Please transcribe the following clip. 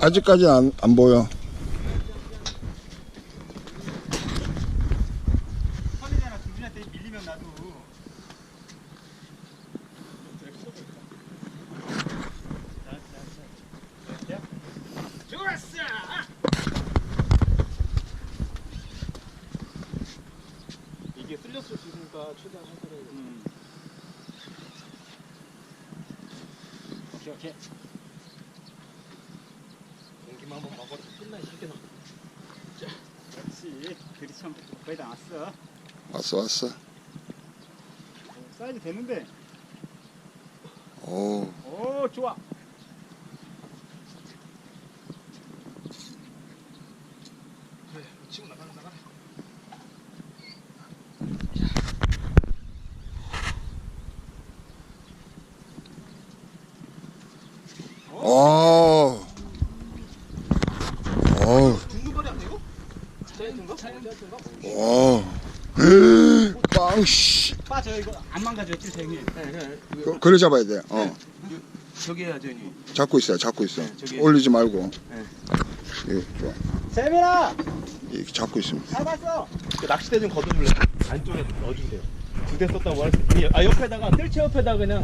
아직까지는 안, 안 보여. 이게 쓸렸을 수 있으니까 최대한 살살해야 돼. 음. 오케이 오케이 공기만 한번 막아도 끝나 이 새끼나. 그렇지 그리 참 거의 다 왔어 왔어, 왔어. 사이즈 되는데 오, 오 좋아 그래, 치고 나가라 나가라. 오. 오, 중두거리 아니야 이거? 오. 빵, 씨. 빠져 이거 안 네, 네. 그, 그래 잡아야 돼. 어. 저기 해야죠, 형님. 잡고 있어요, 잡고 있어. 네, 저기. 올리지 말고. 네. 예, 좋아. 세민아 이렇게 잡고 있으면. 잡았어 그 낚싯대 좀 걷어줄래? 안쪽에 넣어주세요. 두 대 썼다고 할 수. 아 옆에다가 뜰채 옆에다 그냥